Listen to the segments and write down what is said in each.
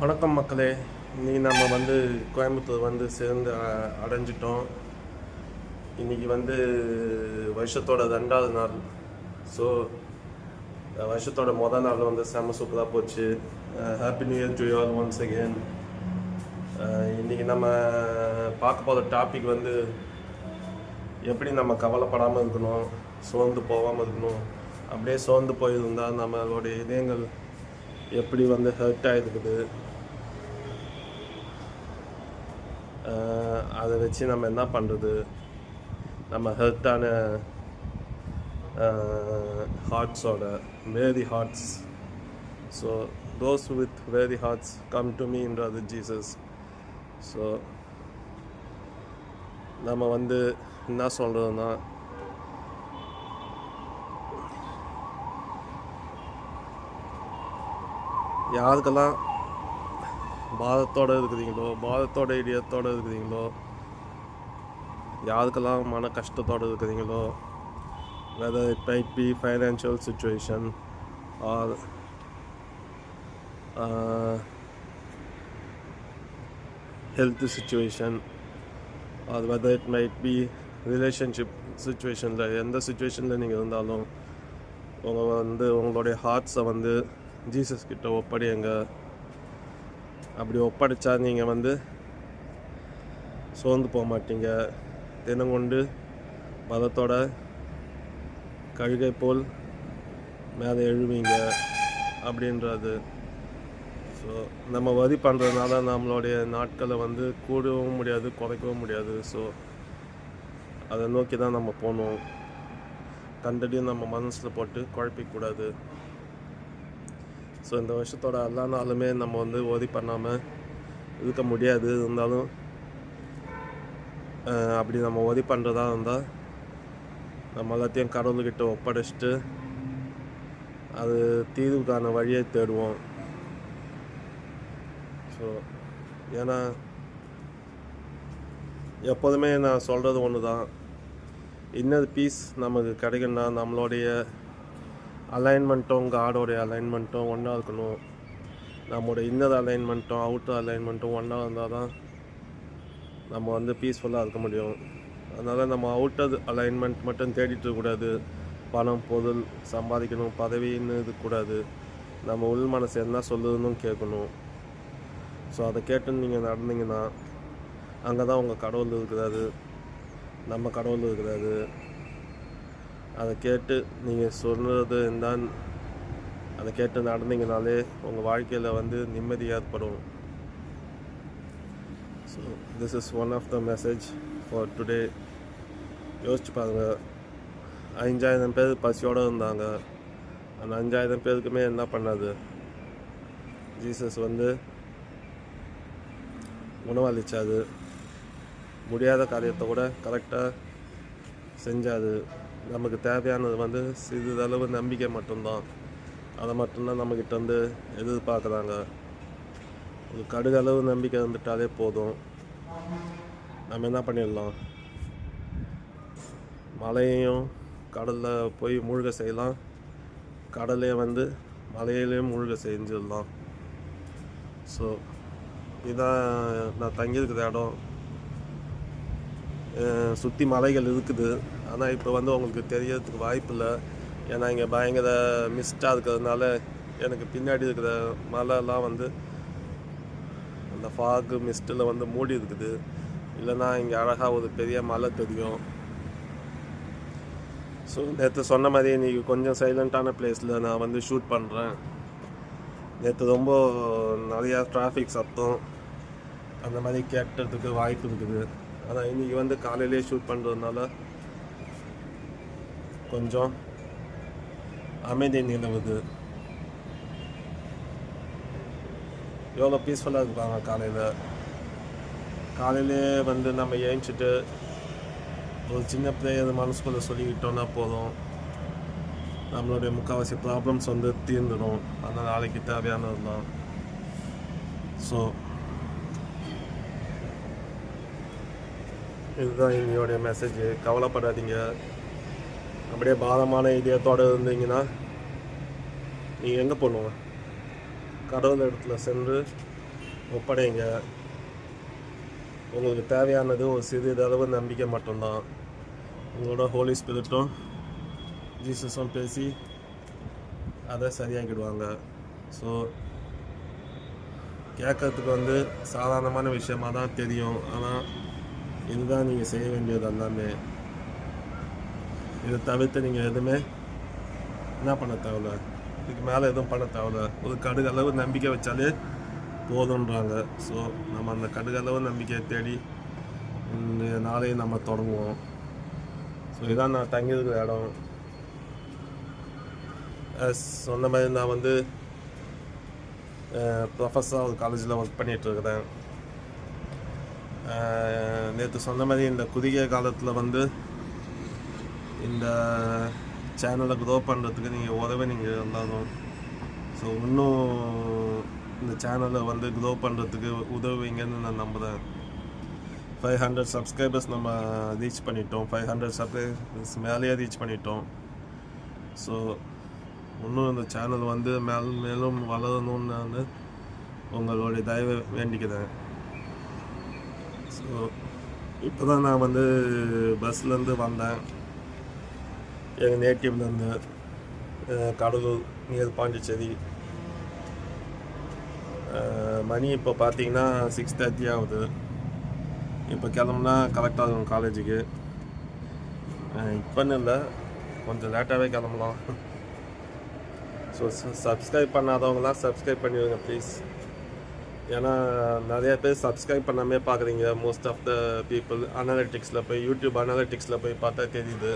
வணக்கம் மக்களே. இன்றைக்கி நம்ம வந்து கோயம்புத்தூர் வந்து சேர்ந்து அ- அடைஞ்சிட்டோம். இன்னைக்கு வந்து வருஷத்தோட ரெண்டாவது நாள். ஸோ வருஷத்தோட மொதல் நாள் வந்து செம்ம சூப்பராக போச்சு. Happy new year to all once again இன்னைக்கு நம்ம பார்க்க போகிற டாபிக் வந்து எப்படி நம்ம கவலைப்படாமல் இருக்கணும் சோர்ந்து போகாமல் இருக்கணும் அப்படியே சோர்ந்து போயிருந்தால் நம்மளுடைய இதயங்கள் எப்படி வந்து ஹர்ட் ஆகிருக்குது அதை வச்சு நம்ம என்ன பண்ணுறது நம்ம ஹெர்ட்டான ஹார்ட்ஸோட weary hearts so those with weary hearts come to மீன்றது Jesus so நம்ம வந்து என்ன சொல்கிறதுனா யாருக்கெல்லாம் பாதத்தோடு இருக்கிறீங்களோ பாதத்தோட இதயத்தோடு இருக்கிறீங்களோ யாருக்கெல்லாம் மன கஷ்டத்தோடு இருக்கிறீங்களோ whether it might be financial situation or uh, situation or whether it it be relationship சுச்சுவேஷனில் எந்த சுச்சுவேஷனில் நீங்கள் இருந்தாலும் உங்கள் வந்து உங்களுடைய ஹார்ட்ஸை வந்து ஜீசஸ் கிட்ட ஒப்படையுங்க. அப்படி ஒப்படைச்சா நீங்கள் வந்து சோர்ந்து போக மாட்டீங்க. தினம் கொண்டு பதத்தோட கழுகை போல் மேலே எழுவீங்க அப்படின்றது. ஸோ நம்ம வரி பண்ணுறதுனால நம்மளுடைய நாட்களை வந்து கூடவும் முடியாது குறைக்கவும் முடியாது. ஸோ அதை நோக்கி தான் நம்ம போகணும். கண்டடியும் நம்ம மனசில் போட்டு குழப்பிக்கூடாது. ஸோ இந்த வருஷத்தோட எல்லா நாளுமே நம்ம வந்து ஓதி பண்ணாமல் இருக்க முடியாது. இருந்தாலும் அப்படி நம்ம ஓதி பண்ணுறதா இருந்தால் நம்ம எல்லாத்தையும் கடவுள்கிட்ட ஒப்படைச்சிட்டு அது தீர்வுக்கான வழியை தேடுவோம். ஸோ ஏன்னா எப்போதுமே நான் சொல்கிறது ஒன்று தான் இன்னர் பீஸ் நமக்கு கிடைக்குன்னா நம்மளுடைய அலைன்மெண்ட்டும் காடோடைய அலைன்மெண்ட்டும் ஒன்றா இருக்கணும். நம்மளோட இன்னர் அலைன்மெண்ட்டும் அவுட்டர் அலைன்மெண்ட்டும் ஒன்றா இருந்தால் தான் நம்ம வந்து பீஸ்ஃபுல்லாக இருக்க முடியும். அதனால் நம்ம அவுட்டர் அலைன்மெண்ட் மட்டும் தேடிட்டு இருக்கக்கூடாது பணம் பொருள் சம்பாதிக்கணும் பதவின்னு இருக்கக்கூடாது நம்ம உள் மனசு என்ன சொல்லுதுன்னு கேட்கணும். ஸோ அதை கேட்டு நீங்கள் நடந்தீங்கன்னா அங்கே தான் உங்கள் கடவுள் இருக்கிறாரு. நம்ம கடவுள் இருக்கிறாரு. அதை கேட்டு நீங்கள் சொல்கிறது தான் அதை கேட்டு நடந்தீங்கனாலே உங்கள் வாழ்க்கையில் வந்து நிம்மதி ஏற்படும். So this is one of the message for today யோசிச்சு பாருங்கள் அஞ்சாயிரம் பேர் பசியோடு இருந்தாங்க. அந்த அஞ்சாயிரம் பேருக்குமே என்ன பண்ணாது? ஜீசஸ் வந்து உணவளிச்சாது முடியாத காரியத்தை கூட கரெக்டாக செஞ்சாது நமக்கு தேவையானது வந்து சிறிதளவு நம்பிக்கை மட்டும்தான். அதை மட்டும்தான் நம்மக்கிட்ட வந்து எதிர்பார்க்குறாங்க. ஒரு கடுகளவு நம்பிக்கை வந்துட்டாலே போதும். நம்ம என்ன பண்ணிடலாம்? மலையையும் கடலில் போய் மூழ்க செய்யலாம். கடலே வந்து மலையிலையும் மூழ்க செஞ்சிடலாம். ஸோ இதான் நான் தங்கியிருக்கிற இடம். சுற்றி மலைகள் இருக்குது. ஆனால் இப்போ வந்து உங்களுக்கு தெரியறதுக்கு வாய்ப்பு இல்லை. ஏன்னா இங்கே பயங்கர மிஸ்டாக இருக்கிறதுனால எனக்கு பின்னாடி இருக்கிற மலைலாம் வந்து அந்த ஃபாகு மிஸ்ட்டில் வந்து மூடி இருக்குது. இல்லைன்னா இங்கே அழகாக ஒரு பெரிய மலை தெரியும். ஸோ நேற்று சொன்ன மாதிரி இன்றைக்கி கொஞ்சம் சைலண்ட்டான பிளேஸில் நான் வந்து ஷூட் பண்ணுறேன் நேற்று ரொம்ப நிறையா டிராஃபிக் சத்தம். அந்த மாதிரி கேட்டதுக்கு வாய்ப்பு இருக்குது. ஆனால் இன்றைக்கி வந்து காலையிலே ஷூட் பண்ணுறதுனால கொஞ்சம் அமைதி நிலவுது. எவ்வளோ பீஸ்ஃபுல்லாக இருப்பாங்க காலையில்? காலையிலே வந்து நம்ம ஏஞ்சிட்டு ஒரு சின்ன பிள்ளைய மனசுக்குள்ளே சொல்லிக்கிட்டோன்னா போதும். நம்மளுடைய முக்கால்வாசி ப்ராப்ளம்ஸ் வந்து தீர்ந்துடும் அந்த நாளைக்கு தேவையானது தான் ஸோ இதுதான் இன்னையோடைய மெசேஜ் கவலைப்படாதீங்க. அப்படியே பாரமான இதயத்தோடு இருந்தீங்கன்னா நீங்கள் எங்கே போகணும்? கடவுள் இடத்துல சென்று ஒப்படைங்க. உங்களுக்கு தேவையானது ஒரு சிறிதளவு நம்பிக்கை மட்டும்தான். உங்களோட ஹோலி ஸ்பிரிட்டும் ஜீசஸும் பேசி அதை சரியாக்கிடுவாங்க. ஸோ கேட்கறதுக்கு வந்து சாதாரணமான விஷயமா தான் தெரியும். ஆனால் இதுதான் நீங்கள் செய்ய வேண்டியது எல்லாமே இதை தவிர்த்து நீங்கள் எதுவுமே என்ன பண்ண தேவையில்ல? இதுக்கு மேலே எதுவும் பண்ண தேவையில்ல. ஒரு கடுகளவு நம்பிக்கை வச்சாலே போதுன்றாங்க. ஸோ நம்ம அந்த கடுகளவு நம்பிக்கையை தேடி நாளையும் நம்ம தொடங்குவோம். ஸோ இதான் நான் தங்கியிருக்கிற இடம். சொன்ன மாதிரி நான் வந்து ப்ரொஃபஸராக ஒரு காலேஜில் ஒர்க் பண்ணிகிட்ருக்கிறேன் நேற்று சொன்ன மாதிரி இந்த குறுகிய காலத்தில் வந்து இந்த சேனலை க்ரோ பண்ணுறதுக்கு நீங்கள் உதவி நீங்கள் இருந்தாலும் ஸோ இன்னும் இந்த சேனலை வந்து க்ரோ பண்ணுறதுக்கு உதவுவீங்கன்னு நான் நம்புகிறேன் ஃபைவ் ஹண்ட்ரட் சப்ஸ்கிரைபர்ஸ் நம்ம ரீச் பண்ணிட்டோம். ஃபைவ் ஹண்ட்ரட் சப்ஸ்கிரைபர்ஸ் மேலேயே ரீச் பண்ணிட்டோம். ஸோ இன்னும் இந்த சேனல் வந்து மேல் மேலும் வளரணும்னு நான் உங்களுடைய தயவை வேண்டிக்கிறேன். இப்போ தான் நான் வந்து பஸ்லேருந்து வந்தேன். எங்கள் நேட்டிவ்லேருந்து கடலூர் நியர் பாண்டிச்சேரி. மணி இப்போ பார்த்தீங்கன்னா சிக்ஸ் தேர்ட்டி ஆகுது. இப்போ கிளம்புனா கரெக்டாக இருக்கும் காலேஜுக்கு இப்போன்னு இல்லை கொஞ்சம் லேட்டாகவே கிளம்பலாம். ஸோ சப்ஸ்கிரைப் பண்ணாதவங்களாம் சப்ஸ்கிரைப் பண்ணிடுங்க ப்ளீஸ் ஏன்னா நிறைய பேர் சப்ஸ்கிரைப் பண்ணாமே பார்க்குறீங்க மோஸ்ட் ஆஃப் த பீப்புள் அனாலிட்டிக்ஸில் போய் யூடியூப் அனாலிட்டிக்ஸில் போய் பார்த்தா தெரியுது.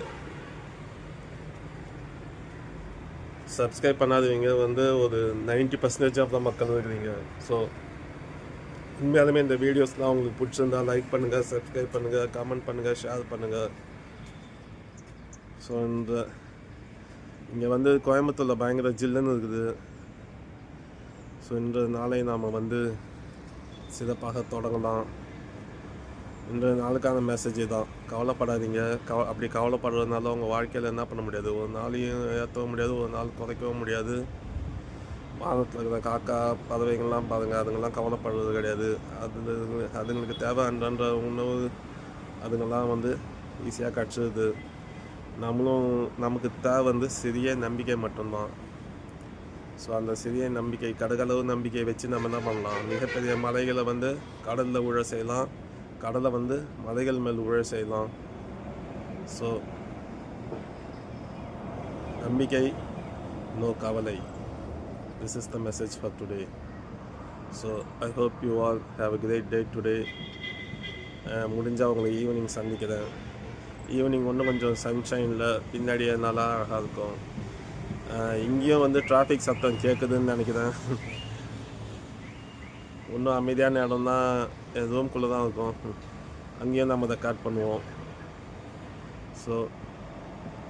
சப்ஸ்கிரைப் பண்ணாதவங்க வந்து ஒரு 90% பர்சன்டேஜ் ஆஃப் த மக்கள் இருக்கிறீங்க ஸோ உண்மையாலுமே இந்த வீடியோஸ்லாம் உங்களுக்கு பிடிச்சிருந்தா லைக் பண்ணுங்கள் சப்ஸ்கிரைப் பண்ணுங்கள் கமெண்ட் பண்ணுங்கள் ஷேர் பண்ணுங்கள் ஸோ இந்த இங்கே வந்து கோயம்புத்தூரில் பயங்கர ஜில்லுன்னு இருக்குது. ஸோ இன்றைய நாளை நாம் வந்து சிறப்பாக தொடங்கலாம். இன்றைய நாளுக்கான மெசேஜ் தான் கவலைப்படாதீங்க. கவ அப்படி கவலைப்படுறதுனால உங்கள் வாழ்க்கையில் என்ன பண்ண முடியாது? ஒரு நாளையும் ஏற்றவும் முடியாது. ஒரு நாள் குறைக்கவும் முடியாது. வானத்தில் இருக்கிற காக்கா பறவைகள்லாம் பாருங்கள் அதுங்கெல்லாம் கவலைப்படுறது கிடையாது. அது அதுங்களுக்கு தேவை அன்றன்ற உணவு அதுங்கெல்லாம் வந்து ஈஸியாக கிடச்சிடுது நம்மளும் நமக்கு தேவை வந்து சிறிய நம்பிக்கை மட்டும்தான். ஸோ அந்த சிறிய நம்பிக்கை கடகளவு நம்பிக்கையை வச்சு நம்ம என்ன பண்ணலாம்? மிகப்பெரிய மலைகளை வந்து கடலில் உழ செய்யலாம். கடலை வந்து மலைகள் மேல் உழ செய்யலாம். ஸோ நம்பிக்கை நோ கவலை. This is the message for today so I hope you all have a great day today முடிஞ்சால் உங்களை ஈவினிங் சந்திக்கிறேன். ஈவினிங் ஒன்றும் கொஞ்சம் சன்ஷைனில் பின்னாடியே நல்லா அழகாக இருக்கும். இங்கேயும் வந்து டிராஃபிக் சத்தம் கேட்குதுன்னு நினைக்கிறேன். இன்னும் அமைதியான இடம் தான் ரூம்குள்ளே தான் இருக்கும். அங்கேயும் நம்ம அதை கட் பண்ணுவோம். ஸோ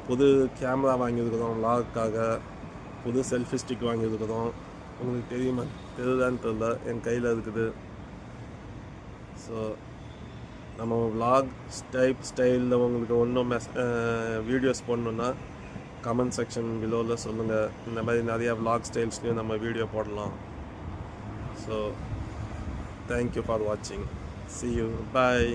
புது கேமரா வாங்கியிருக்கிறோம். லாக்காக புது செல்ஃபி ஸ்டிக் வாங்கியிருக்கிறோம். உங்களுக்கு தெரியுமா? தெரியுதான்னு தெரியல. என் கையில் இருக்குது. ஸோ நம்ம விலாக் டைப் ஸ்டைலில் உங்களுக்கு ஒன்றும் மெஸ் வீடியோஸ் போடணுன்னா கமெண்ட் செக்ஷன் பிலோவில் சொல்லுங்கள் இந்த மாதிரி நிறையா vlog ஸ்டைல்ஸ்லையும் நம்ம வீடியோ போடலாம். ஸோ தேங்க்யூ ஃபார் வாட்சிங் சி யூ பாய்